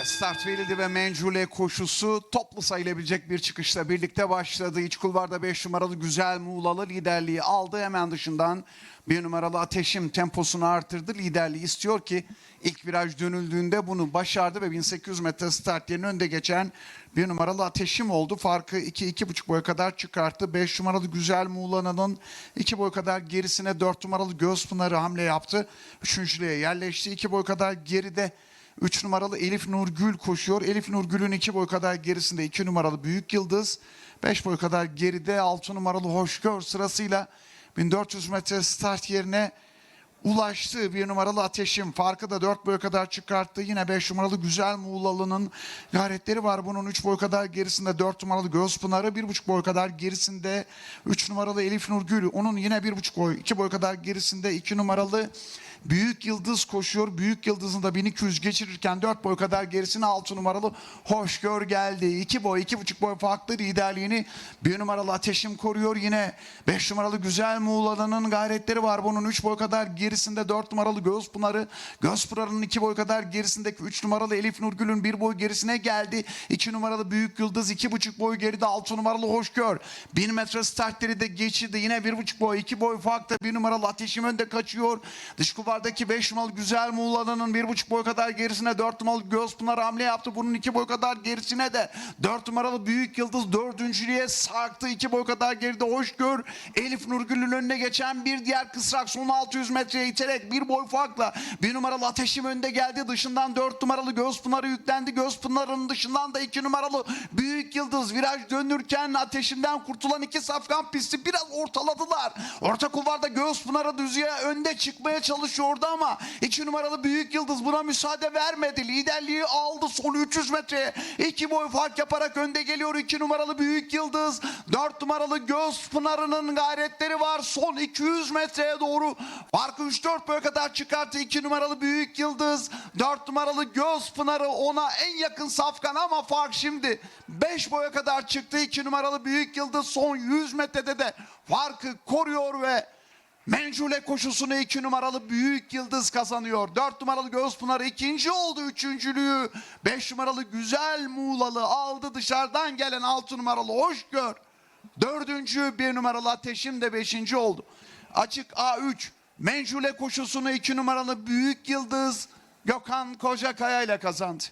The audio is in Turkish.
Evet start verildi ve Mencule koşusu toplu sayılabilecek bir çıkışla birlikte başladı. İç kulvarda 5 numaralı Güzel Muğlalı liderliği aldı. Hemen dışından bir numaralı Ateşim temposunu artırdı. Liderliği istiyor ki ilk viraj dönüldüğünde bunu başardı ve 1800 metre start yerinin önde geçen bir numaralı Ateşim oldu. Farkı 2-2,5 boya kadar çıkarttı. 5 numaralı Güzel Muğla'nın 2 boy kadar gerisine 4 numaralı Gözpınar'ı hamle yaptı. Üçüncülüğe yerleşti. 2 boy kadar geride 3 numaralı Elif Nurgül koşuyor. Elif Nurgül'ün 2 boy kadar gerisinde 2 numaralı Büyük Yıldız. 5 boy kadar geride 6 numaralı Hoşgör sırasıyla 1400 metre start yerine ulaştı. Bir numaralı Ateşim farkı da 4 boy kadar çıkarttı. Yine 5 numaralı Güzel Muğlalı'nın gayretleri var. Bunun 3 boy kadar gerisinde 4 numaralı Gözpınar'ı 1,5 boy kadar gerisinde 3 numaralı Elif Nurgül. Onun yine 1,5 boy 2 boy kadar gerisinde 2 numaralı Büyük Yıldız koşuyor. Büyük Yıldız'ın da 1200 geçirirken 4 boy kadar gerisine 6 numaralı Hoşgör geldi. 2 boy 2,5 boy farklı liderliğini 1 numaralı Ateşim koruyor. Yine 5 numaralı Güzel Muğla'nın gayretleri var. Bunun 3 boy kadar gerisinde 4 numaralı Gözpınar'ı. Gözpınar'ın 2 boy kadar gerisindeki 3 numaralı Elif Nurgül'ün 1 boy gerisine geldi. 2 numaralı Büyük Yıldız 2,5 boy geride 6 numaralı Hoşgör. 1000 metre startleri de geçirdi. Yine 1,5 boy 2 boy farkta 1 numaralı Ateşim önde kaçıyor. Dış kulvardaki 5 numaralı Güzel Muğla'nın 1,5 boy kadar gerisine 4 numaralı Gözpınar hamle yaptı. Bunun 2 boy kadar gerisine de 4 numaralı Büyük Yıldız dördüncülüğe sarktı. 2 boy kadar geride Hoşgör. Elif Nurgül'ün önüne geçen bir diğer kısrak son 600 metreye iterek bir boy farkla 1 numaralı Ateşim önde geldi. Dışından 4 numaralı Gözpınar'ı yüklendi. Gözpınar'ın dışından da 2 numaralı Büyük Yıldız viraj dönürken Ateşim'den kurtulan iki safkan pisti biraz ortaladılar. Orta kulvarda Gözpınar'ı düzüye önde çıkmaya çalışıyordu ama 2 numaralı Büyük Yıldız buna müsaade vermedi. Liderliği aldı son 300 metreye. 2 boy fark yaparak önde geliyor 2 numaralı Büyük Yıldız. 4 numaralı Gözpınar'ın gayretleri var. Son 200 metreye doğru farkı 3-4 boy kadar çıkarttı 2 numaralı Büyük Yıldız. 4 numaralı Gözpınar'ı ona en yakın safkan ama fark şimdi 5 boya kadar çıktı 2 numaralı Büyük Yıldız son 100 metrede de farkı koruyor ve Mencule koşusunu 2 numaralı Büyük Yıldız kazanıyor. 4 numaralı Gözpınar ikinci oldu üçüncülüğü. 5 numaralı Güzel Muğlalı aldı dışarıdan gelen 6 numaralı Hoşgör. Dördüncü bir numaralı Ateşim de beşinci oldu. Açık A3 Mencule koşusunu 2 numaralı Büyük Yıldız Gökhan Kocakaya ile kazandı.